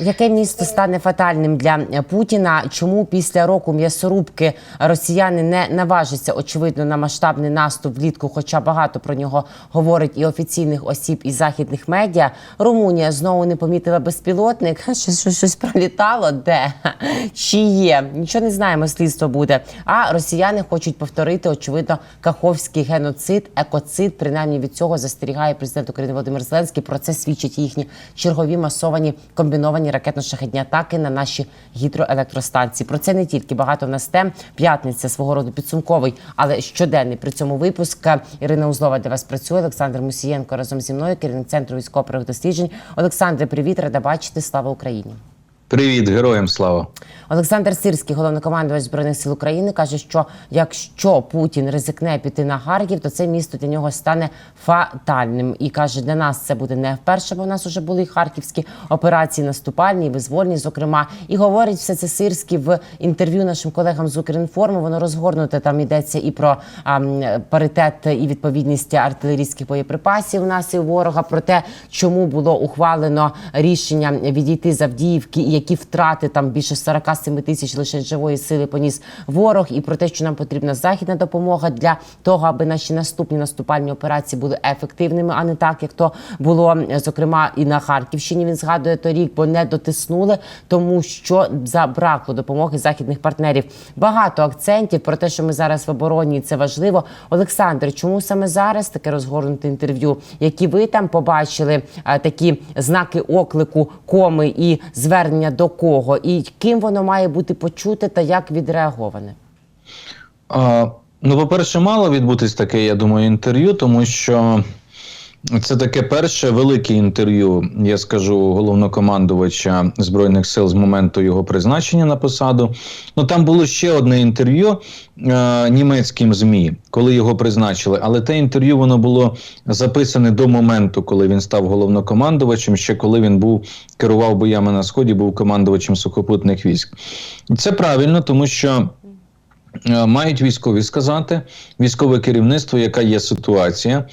Яке місто стане фатальним для Путіна? Чому після року м'ясорубки росіяни не наважаться очевидно на масштабний наступ влітку? Хоча багато про нього говорить і офіційних осіб, і західних медіа. Румунія знову не помітила безпілотник. Щось, щось, щось пролітало. Де чи є? Нічого не знаємо. Слідство буде. А росіяни хочуть повторити очевидно каховський геноцид, екоцид. Принаймні від цього застерігає президент України Володимир Зеленський. Про це свідчать їхні чергові масовані комбіновані ракетно-шахетні атаки на наші гідроелектростанції. Про це не тільки багато в нас тем. П'ятниця свого роду підсумковий, але щоденний при цьому випуск. Ірина Узлова для вас працює. Олександр Мусієнко разом зі мною, керівник центру військово досліджень. Олександре, привіт, рада бачити. Слава Україні. Привіт, героям слава. Олександр Сирський, головнокомандувач збройних сил України, каже, що якщо Путін ризикне піти на Харків, то це місто для нього стане фатальним. І каже, для нас це буде не вперше, бо в нас вже були харківські операції наступальні, і визвольні, зокрема. І говорить все це Сирський в інтерв'ю нашим колегам з Укрінформу. Воно розгорнуте. Там йдеться і про а, паритет і відповідність артилерійських боєприпасів у нас і ворога. Про те, чому було ухвалено рішення відійти з Авдіївки, і які втрати там більше 47 тисяч лише живої сили поніс ворог, і про те, що нам потрібна західна допомога для того, аби наші наступні наступальні операції були ефективними, а не так, як то було зокрема і на Харківщині. Він згадує торік, бо не дотиснули, тому що забракло допомоги західних партнерів. Багато акцентів про те, що ми зараз в обороні, і це важливо. Олександр, чому саме зараз таке розгорнуте інтерв'ю? Які ви там побачили такі знаки оклику, коми і звернення до кого, і ким воно має бути почуте та як відреаговане? А, ну, по-перше, мало відбутись таке, я думаю, інтерв'ю, тому що це таке перше велике інтерв'ю, я скажу, головнокомандувача Збройних сил з моменту його призначення на посаду. Ну там було ще одне інтерв'ю е, німецьким ЗМІ, коли його призначили. Але те інтерв'ю воно було записане до моменту, коли він став головнокомандувачем, ще коли він був керував боями на сході, був командувачем сухопутних військ. Це правильно, тому що. Е, Мають військові сказати, військове керівництво, яка є ситуація,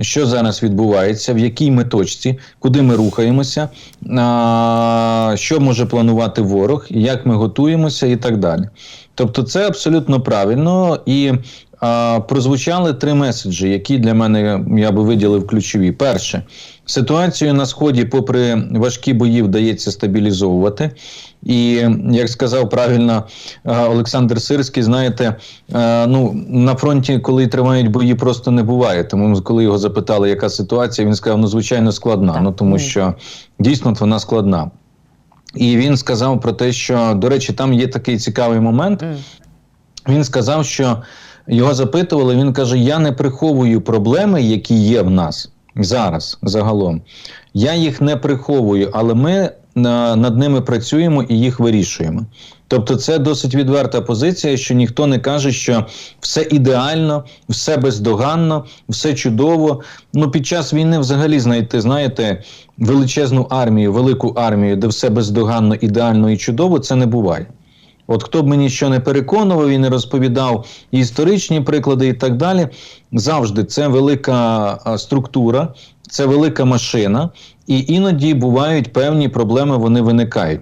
що зараз відбувається, в якій ми точці, куди ми рухаємося, що може планувати ворог, як ми готуємося і так далі. Тобто, це абсолютно правильно і прозвучали три меседжі, які для мене я би виділив ключові. Перше, ситуацію на сході, попри важкі бої, вдається стабілізовувати. І як сказав правильно Олександр Сирський, знаєте, ну на фронті, коли тривають бої, просто не буває. Тому коли його запитали, яка ситуація, він сказав: ну звичайно складна. Ну тому що дійсно вона складна. І він сказав про те, що до речі, там є такий цікавий момент. Він сказав, що його запитували. Він каже: Я не приховую проблеми, які є в нас зараз загалом. Я їх не приховую, але ми над ними працюємо і їх вирішуємо. Тобто, це досить відверта позиція, що ніхто не каже, що все ідеально, все бездоганно, все чудово. Ну під час війни взагалі знайти, знаєте, величезну армію, велику армію, де все бездоганно, ідеально і чудово, це не буває. От хто б мені що не переконував і не розповідав історичні приклади, і так далі, завжди це велика структура, це велика машина, і іноді бувають певні проблеми, вони виникають.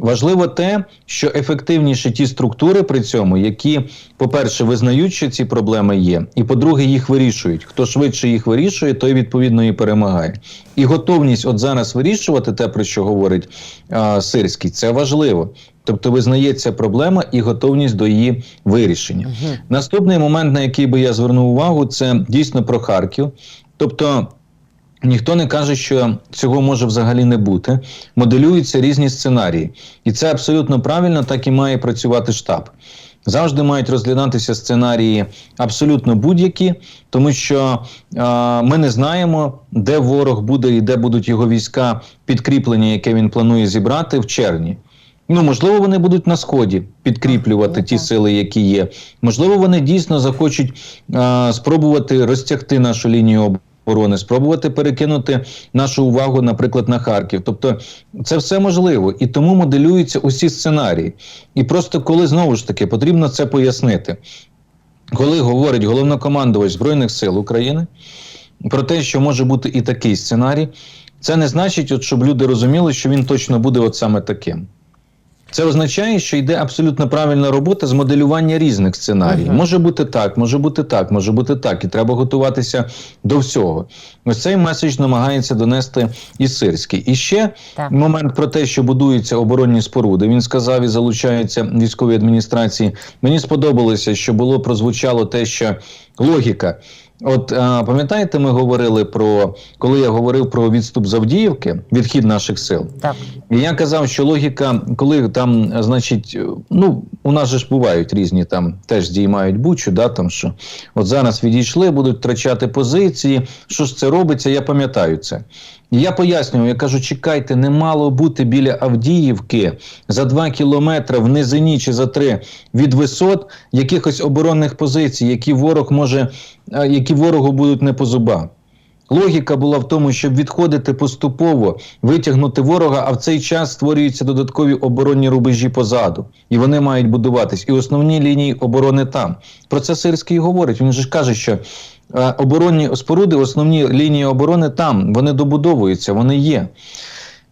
Важливо те, що ефективніші ті структури при цьому, які, по-перше, визнають, що ці проблеми є, і по-друге, їх вирішують. Хто швидше їх вирішує, той відповідно і перемагає. І готовність от зараз вирішувати те, про що говорить а, Сирський, це важливо. Тобто визнається проблема і готовність до її вирішення. Угу. Наступний момент, на який би я звернув увагу, це дійсно про Харків. Тобто ніхто не каже, що цього може взагалі не бути. Моделюються різні сценарії. І це абсолютно правильно, так і має працювати штаб. Завжди мають розглядатися сценарії абсолютно будь-які, тому що е, ми не знаємо, де ворог буде і де будуть його війська підкріплення, яке він планує зібрати в червні. Ну, можливо, вони будуть на сході підкріплювати ті сили, які є. Можливо, вони дійсно захочуть а, спробувати розтягти нашу лінію оборони, спробувати перекинути нашу увагу, наприклад, на Харків. Тобто, це все можливо, і тому моделюються усі сценарії. І просто коли знову ж таки потрібно це пояснити, коли говорить головнокомандувач Збройних сил України про те, що може бути і такий сценарій. Це не значить, от, щоб люди розуміли, що він точно буде от саме таким. Це означає, що йде абсолютно правильна робота з моделювання різних сценаріїв. Ага. Може бути так, може бути так, може бути так, і треба готуватися до всього. Ось цей меседж намагається донести і Сирський. І ще Так. момент про те, що будуються оборонні споруди. Він сказав і залучаються військові адміністрації. Мені сподобалося, що було прозвучало те, що логіка. От а, пам'ятаєте, ми говорили про коли я говорив про відступ Завдіївки, відхід наших сил. Так. І я казав, що логіка, коли там, е, значить, е, ну у нас же ж бувають різні там теж здіймають бучу, да, там що от зараз відійшли, будуть втрачати позиції. Що ж це робиться? Я пам'ятаю це. Я пояснював, я кажу, чекайте, не мало бути біля Авдіївки за два кілометри в низині чи за три від висот якихось оборонних позицій, які ворог може, які ворогу будуть не по зубам. Логіка була в тому, щоб відходити поступово, витягнути ворога, а в цей час створюються додаткові оборонні рубежі позаду, і вони мають будуватись. І основні лінії оборони там. Про це Сирський говорить. Він же каже, що оборонні споруди, основні лінії оборони там, вони добудовуються, вони є.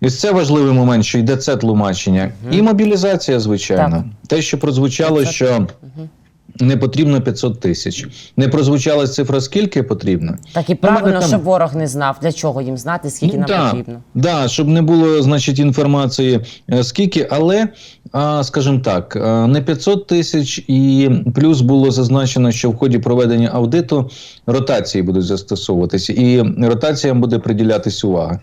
І це важливий момент, що йде це тлумачення. І мобілізація, звичайно. Те, що прозвучало, 500. що не потрібно 500 тисяч. Не прозвучала цифра, скільки потрібно. Так і Ну, правильно, там- щоб ворог не знав, для чого їм знати, скільки Ну, нам да, потрібно. Да, щоб не було, значить, інформації е, скільки, але, скажімо так, е, не 500 тисяч, і плюс було зазначено, що в ході проведення аудиту ротації будуть застосовуватися, і ротаціям буде приділятись увага.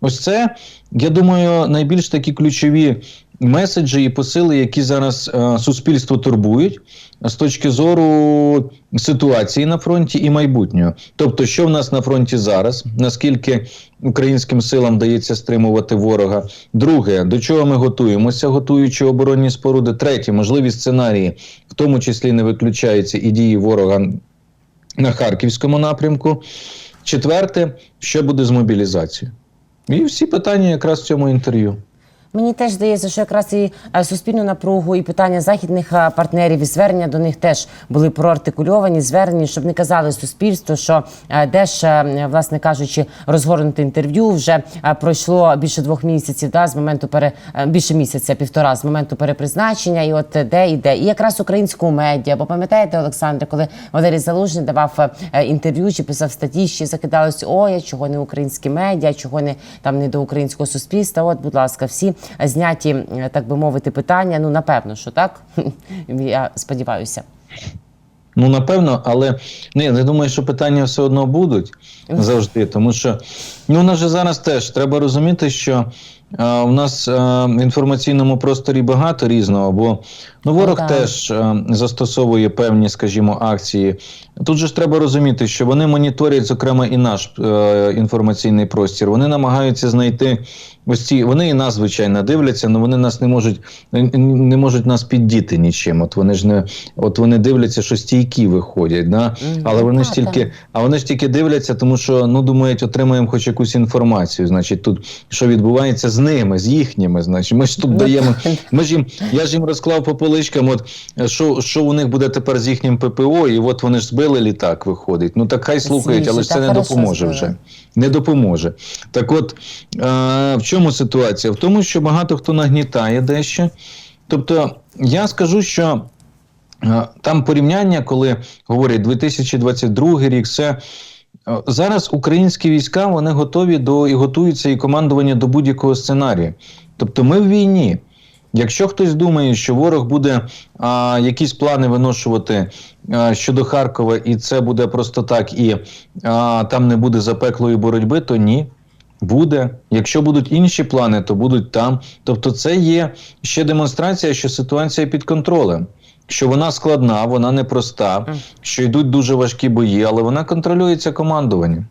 Ось це, я думаю, найбільш такі ключові меседжі і посили, які зараз е, суспільство турбують з точки зору ситуації на фронті і майбутнього. Тобто, що в нас на фронті зараз, наскільки українським силам вдається стримувати ворога. Друге, до чого ми готуємося, готуючи оборонні споруди. Третє, можливі сценарії, в тому числі не виключаються і дії ворога на харківському напрямку. Четверте, що буде з мобілізацією. І всі питання якраз в цьому інтерв'ю. Мені теж здається, що якраз і е, суспільну напругу, і питання західних е, партнерів, і звернення до них теж були проартикульовані, звернені, щоб не казали суспільству, що е, де ж, власне кажучи, розгорнуте інтерв'ю вже пройшло більше двох місяців, да, з моменту пере більше місяця, півтора з моменту перепризначення, і от де іде, і якраз українську медіа. Бо пам'ятаєте, Олександре, коли Валерій Залужний давав інтерв'ю чи писав статті, ще закидалось, ой, а чого не українські медіа, чого не там не до українського суспільства. От, будь ласка, всі зняті, е, так би мовити, питання. Ну напевно, що так. Я сподіваюся. Ну, напевно, але ні, я думаю, що питання все одно будуть завжди, тому що ну, у нас же зараз теж треба розуміти, що е, у нас е, в інформаційному просторі багато різного, бо ну, ворог так. теж е, застосовує певні, скажімо, акції. Тут же ж треба розуміти, що вони моніторять, зокрема, і наш е, інформаційний простір. Вони намагаються знайти ось ці. Вони і нас, звичайно, дивляться, але вони нас не можуть не можуть нас піддіти нічим. От вони ж не от вони дивляться, що стійкі виходять. Да? Але вони ж тільки, а вони ж тільки дивляться, тому що ну думають, отримаємо хоч якусь інформацію. Значить, тут що відбувається з ними, з їхніми. Значить, ми ж тут Ну, даємо. Ми ж їм, я ж їм розклав по поличкам, от що, що у них буде тепер з їхнім ППО, і от вони ж збили літак, виходить. Ну так хай слухають, але ж це не допоможе вже. Не допоможе. Так от е, в чому ситуація? В тому, що багато хто нагнітає дещо. Тобто, я скажу, що там порівняння, коли говорять 2022 рік, це. е, Зараз українські війська вони готові до і готуються і командування до будь-якого сценарію. Тобто ми в війні. Якщо хтось думає, що ворог буде а, якісь плани виношувати а, щодо Харкова, і це буде просто так, і а, там не буде запеклої боротьби, то ні. Буде. Якщо будуть інші плани, то будуть там. Тобто, це є ще демонстрація, що ситуація під контролем, що вона складна, вона непроста, що йдуть дуже важкі бої, але вона контролюється командуванням.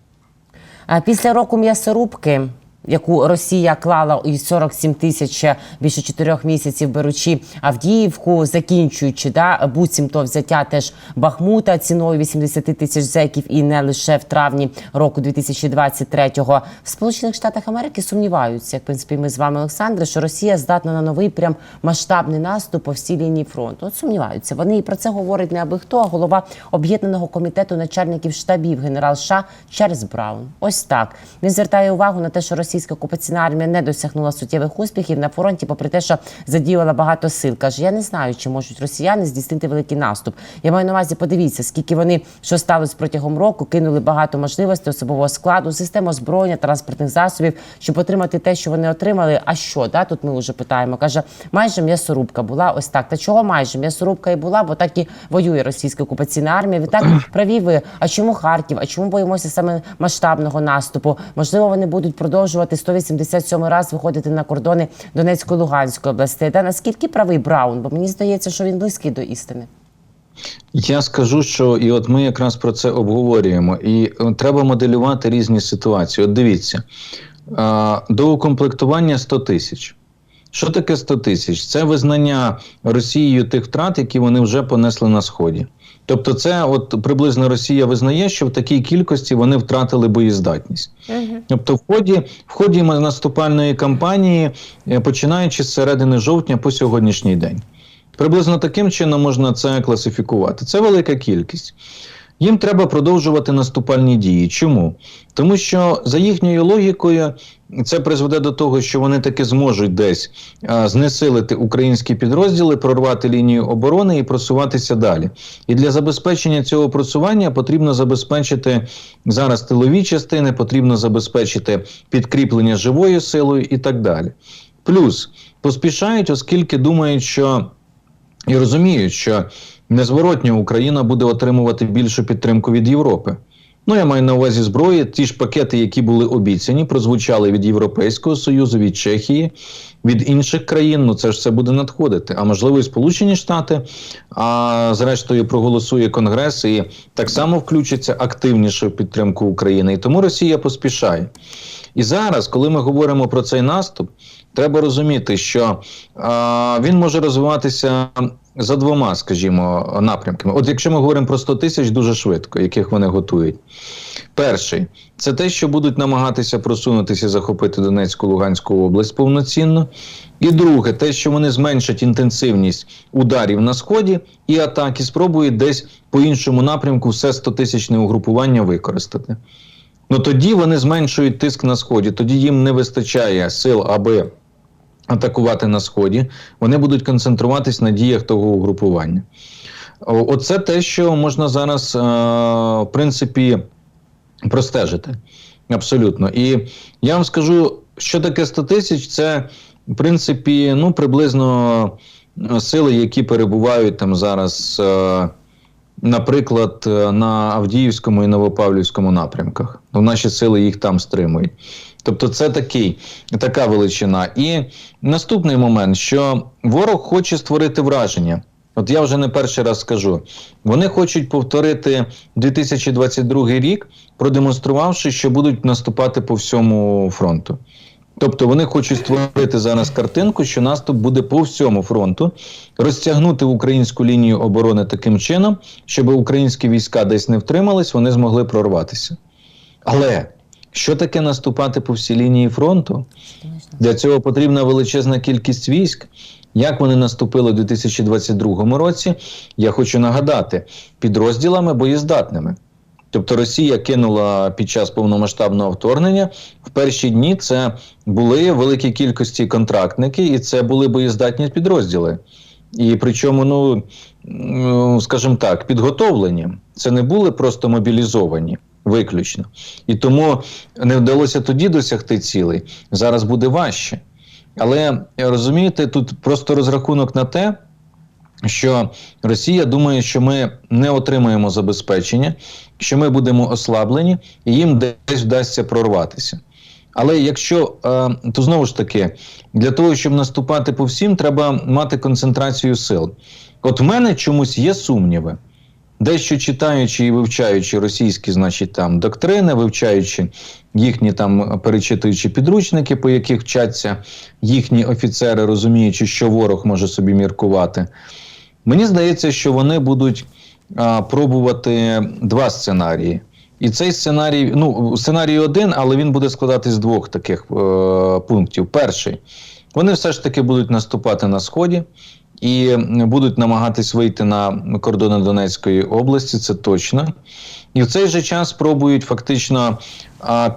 А Після року м'ясорубки, яку Росія клала і 47 тисяч е, більше чотирьох місяців беручи Авдіївку, закінчуючи да, буцімто взяття теж Бахмута ціною 80 тисяч зеків і не лише в травні року 2023-го. В Сполучених Штатах Америки сумніваються, як в принципі ми з вами, Олександре, що Росія здатна на новий прям масштабний наступ по всій лінії фронту. От сумніваються. Вони і про це говорить не аби хто, а голова об'єднаного комітету начальників штабів генерал США Чарльз Браун. Ось так він звертає увагу на те, що Росія російська окупаційна армія не досягнула суттєвих успіхів на фронті, попри те, що задіяла багато сил. Каже, я не знаю, чи можуть росіяни здійснити великий наступ. Я маю на увазі, подивіться, скільки вони що сталося протягом року, кинули багато можливостей особового складу, систему озброєння, транспортних засобів, щоб отримати те, що вони отримали. А що да? тут ми вже питаємо? каже, майже м'ясорубка була ось так. Та чого майже м'ясорубка і була, бо так і воює російська окупаційна армія. Відтак праві ви. А чому Харків? А чому боїмося саме масштабного наступу? Можливо, вони будуть продовжувати 187 раз виходити на кордони Донецької Луганської областей. Та наскільки правий Браун? Бо мені здається, що він близький до істини. Я скажу, що і от ми якраз про це обговорюємо, і е, треба моделювати різні ситуації. От дивіться, е, до укомплектування 100 тисяч. Що таке 100 тисяч? Це визнання Росією тих втрат, які вони вже понесли на сході. Тобто, це от приблизно Росія визнає, що в такій кількості вони втратили боєздатність. Тобто, в ході, в ході наступальної кампанії, е, починаючи з середини жовтня по сьогоднішній день. Приблизно таким чином можна це класифікувати. Це велика кількість. Їм треба продовжувати наступальні дії. Чому? Тому що за їхньою логікою це призведе до того, що вони таки зможуть десь а, знесилити українські підрозділи, прорвати лінію оборони і просуватися далі. І для забезпечення цього просування потрібно забезпечити зараз тилові частини, потрібно забезпечити підкріплення живою силою і так далі. Плюс поспішають, оскільки думають, що і розуміють, що незворотньо Україна буде отримувати більшу підтримку від Європи. Ну, я маю на увазі зброї, ті ж пакети, які були обіцяні, прозвучали від Європейського Союзу, від Чехії, від інших країн. Ну це ж все буде надходити. А можливо, і Сполучені Штати, а зрештою проголосує Конгрес і так само включиться активніше в підтримку України. І тому Росія поспішає. І зараз, коли ми говоримо про цей наступ, треба розуміти, що а, він може розвиватися за двома, скажімо, напрямками. От якщо ми говоримо про 100 тисяч дуже швидко, яких вони готують. Перший це те, що будуть намагатися просунутися, захопити Донецьку Луганську область повноцінно. І друге, те, що вони зменшать інтенсивність ударів на сході і атаки, спробують десь по іншому напрямку все 100-тисячне угрупування використати. Ну тоді вони зменшують тиск на сході, тоді їм не вистачає сил, аби атакувати на сході. Вони будуть концентруватись на діях того угрупування. Оце те, що можна зараз, е, в принципі, простежити. Абсолютно. І я вам скажу, що таке 100 тисяч, це, в принципі, ну, приблизно е, сили, які перебувають там зараз. е, Наприклад, на Авдіївському і Новопавлівському напрямках. Ну, наші сили їх там стримують. Тобто, це такий, така величина. І наступний момент, що ворог хоче створити враження. От я вже не перший раз скажу. Вони хочуть повторити 2022 рік, продемонструвавши, що будуть наступати по всьому фронту. Тобто вони хочуть створити зараз картинку, що наступ буде по всьому фронту, розтягнути українську лінію оборони таким чином, щоб українські війська десь не втримались, вони змогли прорватися. Але що таке наступати по всій лінії фронту? Для цього потрібна величезна кількість військ. Як вони наступили у 2022 році, я хочу нагадати, підрозділами боєздатними. Тобто Росія кинула під час повномасштабного вторгнення в перші дні це були великі кількості контрактники, і це були боєздатні підрозділи. І причому, ну скажімо так, підготовлені. Це не були просто мобілізовані виключно. І тому не вдалося тоді досягти цілей. Зараз буде важче. Але розумієте, тут просто розрахунок на те, що Росія думає, що ми не отримаємо забезпечення, що ми будемо ослаблені, і їм десь вдасться прорватися. Але якщо е, то знову ж таки, для того, щоб наступати по всім, треба мати концентрацію сил. От в мене чомусь є сумніви. Дещо читаючи і вивчаючи російські, значить, там доктрини, вивчаючи їхні там перечитуючи підручники, по яких вчаться їхні офіцери, розуміючи, що ворог може собі міркувати. Мені здається, що вони будуть а, пробувати два сценарії. І цей сценарій, ну, сценарій один, але він буде складатись з двох таких е, пунктів. Перший, вони все ж таки будуть наступати на сході і будуть намагатись вийти на кордони Донецької області, це точно. І в цей же час пробують фактично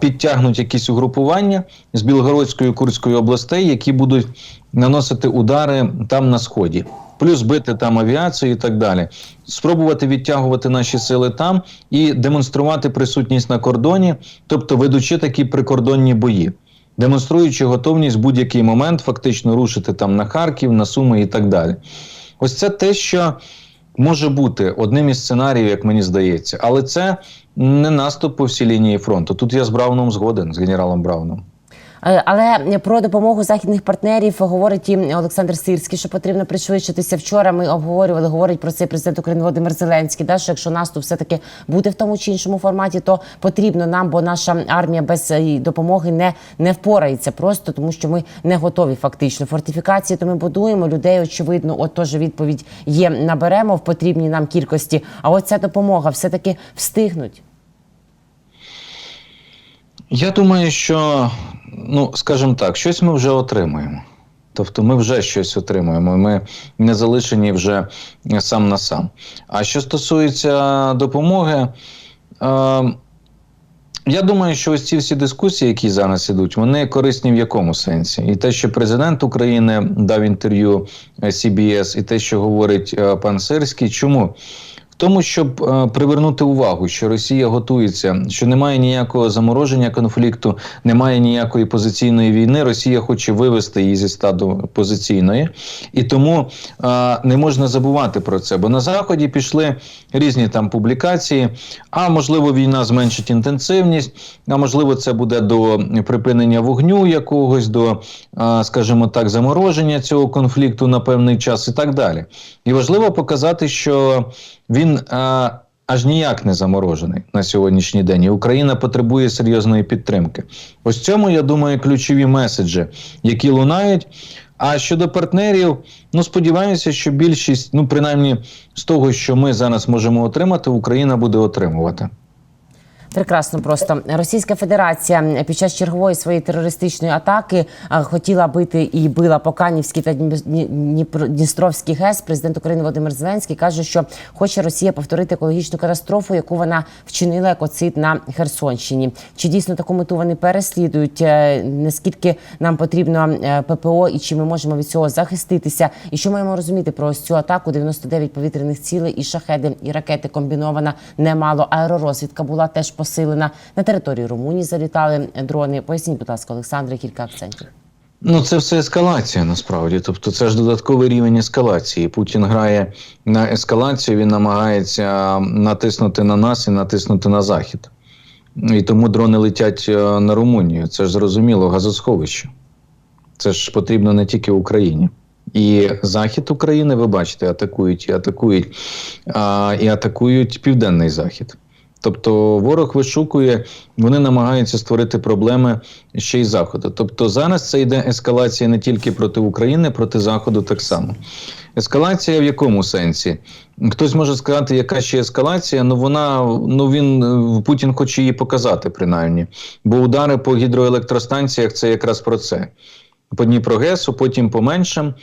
підтягнути якісь угрупування з Білгородської Курської областей, які будуть наносити удари там на сході, плюс бити там авіацію і так далі. Спробувати відтягувати наші сили там і демонструвати присутність на кордоні, тобто ведучи такі прикордонні бої, демонструючи готовність в будь-який момент фактично рушити там на Харків, на Суми і так далі. Ось це те, що може бути одним із сценаріїв, як мені здається, але це не наступ по всій лінії фронту. Тут я з Брауном згоден з генералом Брауном. Е, Але про допомогу західних партнерів говорить і Олександр Сирський, що потрібно пришвидшитися. Вчора ми обговорювали, говорить про це президент України Володимир Зеленський. Да, що якщо наступ все таки буде в тому чи іншому форматі, то потрібно нам, бо наша армія без е, допомоги не, не впорається просто тому, що ми не готові фактично. Фортифікації то ми будуємо людей. Очевидно, от теж відповідь є. Наберемо в потрібній нам кількості. А от ця допомога все таки встигнуть. Я думаю, що, ну, скажімо так, щось ми вже отримуємо. Тобто ми вже щось отримуємо, ми не залишені вже сам на сам. А що стосується допомоги, е, я думаю, що ось ці всі дискусії, які зараз ідуть, вони корисні в якому сенсі? І те, що президент України дав інтерв'ю е, CBS, і те, що говорить е, пан Сирський, чому? Тому, щоб е, привернути увагу, що Росія готується, що немає ніякого замороження конфлікту, немає ніякої позиційної війни. Росія хоче вивести її зі стаду позиційної, і тому е, не можна забувати про це. Бо на заході пішли різні там публікації. А можливо, війна зменшить інтенсивність, а можливо, це буде до припинення вогню якогось, до, е, скажімо так, замороження цього конфлікту на певний час і так далі. І важливо показати, що він е, аж ніяк не заморожений на сьогоднішній день. І Україна потребує серйозної підтримки. Ось цьому, я думаю, ключові меседжі, які лунають. А щодо партнерів, ну сподіваюся, що більшість, ну принаймні з того, що ми зараз можемо отримати, Україна буде отримувати. Прекрасно, просто Російська Федерація під час чергової своєї терористичної атаки хотіла бити і била по Канівській та Дністровській ГЕС. Президент України Володимир Зеленський каже, що хоче Росія повторити екологічну катастрофу, яку вона вчинила екоцид на Херсонщині. Чи дійсно таку мету вони переслідують? Е, Наскільки нам потрібно е, ППО і чи ми можемо від цього захиститися? І що маємо розуміти про ось цю атаку? 99 повітряних цілей і шахеди, і ракети комбінована немало. Аеророзвідка була теж посилена. На території Румунії залітали дрони. Поясніть, будь ласка, Олександре, кілька акцентів. Ну, це все ескалація насправді. Тобто, це ж додатковий рівень ескалації. Путін грає на ескалацію, він намагається натиснути на нас і натиснути на захід. І тому дрони летять е, на Румунію. Це ж зрозуміло, газосховище. Це ж потрібно не тільки Україні. І захід України, ви бачите, атакують і атакують, а, і атакують південний захід. Тобто ворог вишукує, вони намагаються створити проблеми ще й заходу. Тобто зараз це йде ескалація не тільки проти України, проти Заходу так само. Ескалація в якому сенсі? Хтось може сказати, яка ще ескалація? Ну вона ну він е, Путін хоче її показати, принаймні. Бо удари по гідроелектростанціях це якраз про це. По Дніпрогесу, потім по меншим.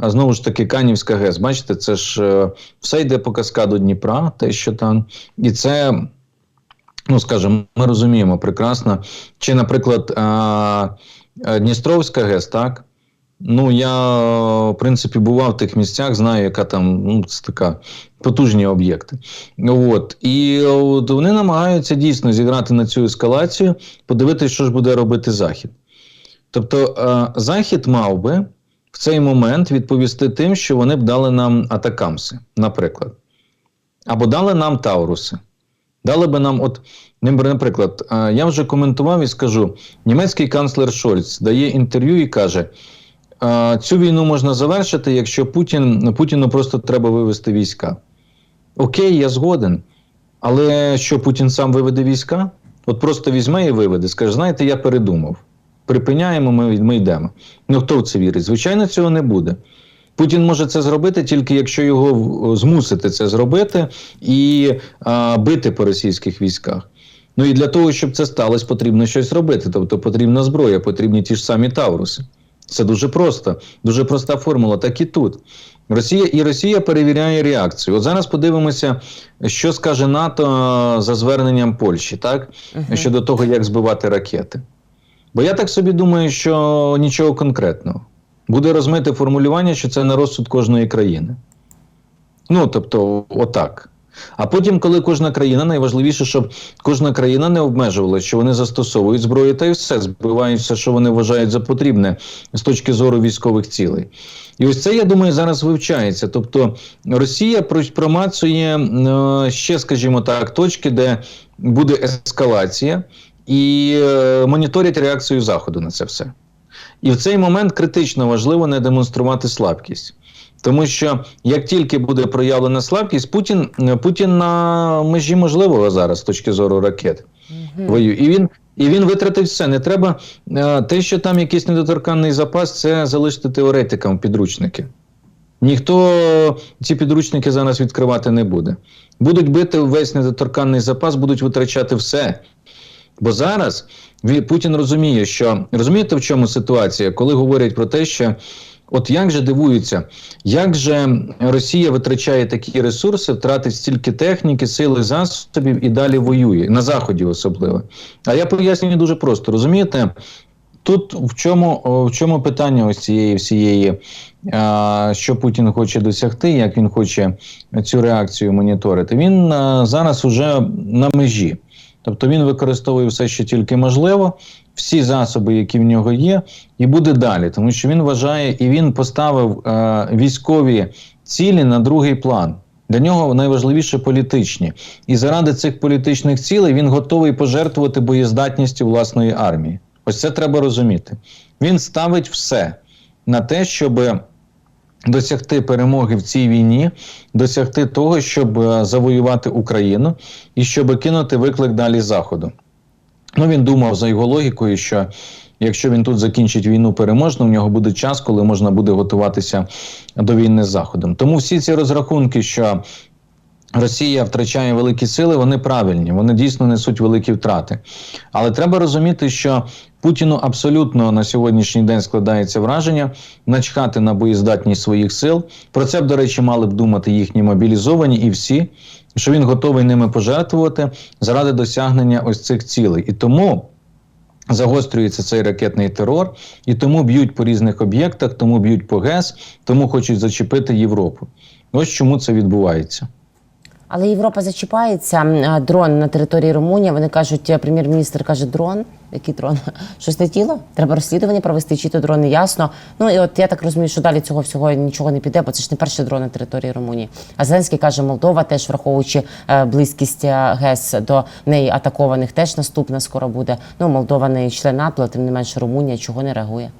А знову ж таки, Канівська ГЕС. Бачите, це ж е, все йде по каскаду Дніпра, те, що там. І це, ну скажімо, ми розуміємо прекрасно. Чи, наприклад, Дністровська ГЕС, так? Ну, я, в принципі, бував в тих місцях, знаю, яка там ну, це така потужні об'єкти. От. І от, вони намагаються дійсно зіграти на цю ескалацію, подивитися, що ж буде робити Захід. Тобто, Захід мав би в цей момент відповісти тим, що вони б дали нам атакамси, наприклад. Або дали нам Тауруси. Дали би нам, от, наприклад, е, я вже коментував і скажу: німецький канцлер Шольц дає інтерв'ю і каже: е, цю війну можна завершити, якщо Путін, Путіну просто треба вивести війська. Окей, я згоден. Але що Путін сам виведе війська? От просто візьме і виведе, скаже, знаєте, я передумав. Припиняємо, ми, ми йдемо. Ну хто в це вірить? Звичайно, цього не буде. Путін може це зробити тільки якщо його змусити це зробити і а, бити по російських військах. Ну і для того, щоб це сталося, потрібно щось робити. Тобто потрібна зброя, потрібні ті ж самі Тавруси. Це дуже просто, дуже проста формула. Так і тут. Росія і Росія перевіряє реакцію. От зараз подивимося, що скаже НАТО за зверненням Польщі, так Мгм. щодо того, як збивати ракети. Бо я так собі думаю, що нічого конкретного. Буде розмите формулювання, що це на розсуд кожної країни. Ну, тобто, отак. А потім, коли кожна країна, найважливіше, щоб кожна країна не обмежувала, що вони застосовують зброю та й все, збивають що вони вважають за потрібне з точки зору військових цілей. І ось це, я думаю, зараз вивчається. Тобто Росія промацує е, ще, скажімо так, точки, де буде ескалація, і е, моніторять реакцію Заходу на це все. І в цей момент критично важливо не демонструвати слабкість. Тому що як тільки буде проявлена слабкість, Путін, Путін на межі можливого зараз з точки зору ракет воює. І він, і він витратить все. Не треба е, те, що там якийсь недоторканний запас, це залишити теоретикам підручники. Ніхто ці підручники зараз відкривати не буде. Будуть бити весь недоторканний запас, будуть витрачати все. Бо зараз Путін розуміє, що розумієте, в чому ситуація, коли говорять про те, що от як же дивуються, як же Росія витрачає такі ресурси, втратить стільки техніки, сили, засобів і далі воює на заході, особливо. А я пояснюю дуже просто. Розумієте, тут в чому, в чому питання ось цієї всієї, а, що Путін хоче досягти, як він хоче цю реакцію моніторити. Він а, зараз уже на межі. Тобто він використовує все, що тільки можливо, всі засоби, які в нього є, і буде далі, тому що він вважає і він поставив е, військові цілі на другий план. Для нього найважливіше політичні. І заради цих політичних цілей він готовий пожертвувати боєздатністю власної армії. Ось це треба розуміти. Він ставить все на те, щоб досягти перемоги в цій війні, досягти того, щоб е, завоювати Україну і щоб кинути виклик далі Заходу. Ну, він думав за його логікою, що якщо він тут закінчить війну переможно, в нього буде час, коли можна буде готуватися до війни з Заходом. Тому всі ці розрахунки, що Росія втрачає великі сили, вони правильні, вони дійсно несуть великі втрати. Але треба розуміти, що Путіну абсолютно на сьогоднішній день складається враження начхати на боєздатність своїх сил. Про це б, до речі, мали б думати їхні мобілізовані і всі, що він готовий ними пожертвувати заради досягнення ось цих цілей. І тому загострюється цей ракетний терор, і тому б'ють по різних об'єктах, тому б'ють по ГЕС, тому хочуть зачепити Європу. Ось чому це відбувається. Але Європа зачіпається. Дрон на території Румунії. Вони кажуть, е, прем'єр-міністр каже, дрон. Який дрон? Щось летіло? Треба розслідування провести, чи то дрон не ясно. Ну і от я так розумію, що далі цього всього нічого не піде, бо це ж не перший дрон на території Румунії. А Зеленський каже, Молдова теж враховуючи е, близькість е, ГЕС до неї атакованих, теж наступна скоро буде. Ну, Молдова не член НАТО, тим не менше Румунія чого не реагує.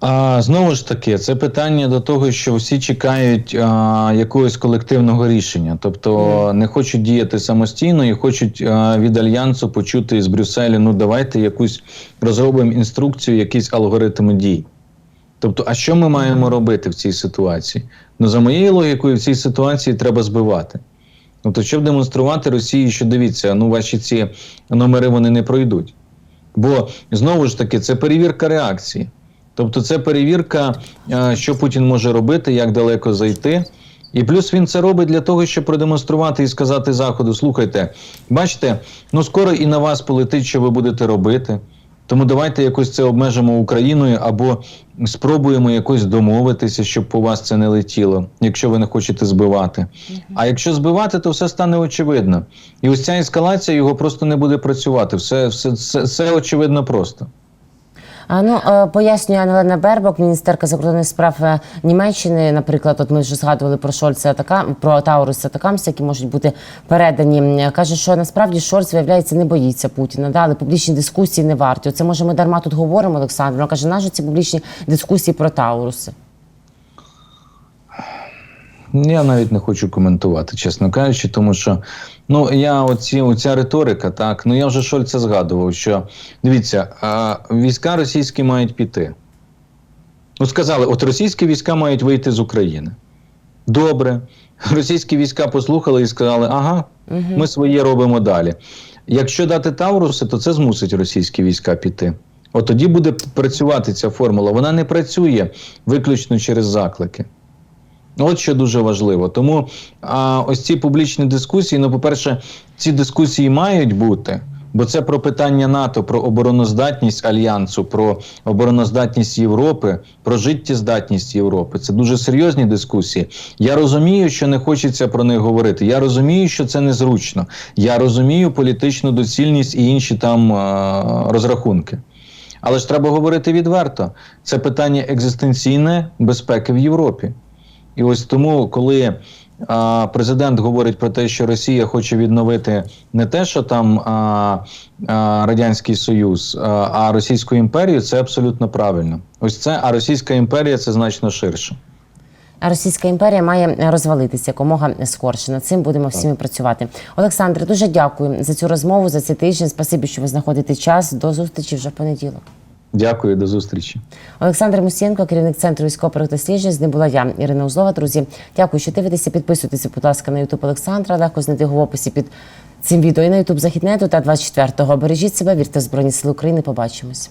А знову ж таки, це питання до того, що всі чекають а, якогось колективного рішення, тобто не хочуть діяти самостійно і хочуть а, від альянсу почути з Брюсселю, ну давайте якусь розробимо інструкцію, якісь алгоритми дій. Тобто, а що ми маємо робити в цій ситуації? Ну, за моєю логікою, в цій ситуації треба збивати. Тобто, щоб демонструвати Росії, що дивіться, ну ваші ці номери вони не пройдуть. Бо знову ж таки, це перевірка реакції. Тобто, це перевірка, е, що Путін може робити, як далеко зайти. І плюс він це робить для того, щоб продемонструвати і сказати Заходу: слухайте, бачите, ну скоро і на вас полетить, що ви будете робити. Тому давайте якось це обмежимо Україною або спробуємо якось домовитися, щоб по вас це не летіло, якщо ви не хочете збивати. А якщо збивати, то все стане очевидно. І ось ця ескалація його просто не буде працювати. Все, все, все, все очевидно просто. А, ну е, пояснює Анна Бербок, міністерка закордонних справ е, Німеччини. Наприклад, от ми вже згадували про Шольца така про Тауруса Атакамс, які можуть бути передані. Каже, що насправді Шольц, виявляється, не боїться Путіна. Да, але публічні дискусії не варті. Оце може ми дарма тут говоримо, Олександр. Каже, нащо ці публічні дискусії про Тауруси? Я навіть не хочу коментувати, чесно кажучи, тому що ну я оці, оця риторика, так ну я вже Шольца згадував, що дивіться, а, війська російські мають піти. Ну, сказали, от російські війська мають вийти з України. Добре. Російські війська послухали і сказали, ага, ми своє робимо далі. Якщо дати Тавруси, то це змусить російські війська піти. От тоді буде працювати ця формула. Вона не працює виключно через заклики. От що дуже важливо. Тому а, ось ці публічні дискусії, ну, по-перше, ці дискусії мають бути, бо це про питання НАТО, про обороноздатність альянсу, про обороноздатність Європи, про життєздатність Європи. Це дуже серйозні дискусії. Я розумію, що не хочеться про них говорити. Я розумію, що це незручно. Я розумію політичну доцільність і інші там а, розрахунки. Але ж треба говорити відверто. Це питання екзистенційне безпеки в Європі. І ось тому, коли а, президент говорить про те, що Росія хоче відновити не те, що там а, а, Радянський Союз, а, а Російську імперію, це абсолютно правильно. Ось це, а Російська імперія це значно ширше. А Російська імперія має розвалитися якомога скорше. Над цим будемо всі ми працювати. Олександре, дуже дякую за цю розмову, за цей тиждень. Спасибі, що ви знаходите час. До зустрічі вже в понеділок. Дякую, до зустрічі. Олександр Мусієнко, керівник центру військових досліджень. З ним була я, Ірина Узлова. Друзі, дякую, що дивитеся. Підписуйтеся, будь ласка, на Ютуб Олександра. Легко знайти його в описі під цим відео і на Ютуб Західнету та 24-го. Бережіть себе, вірте в Збройні Сили України. Побачимось.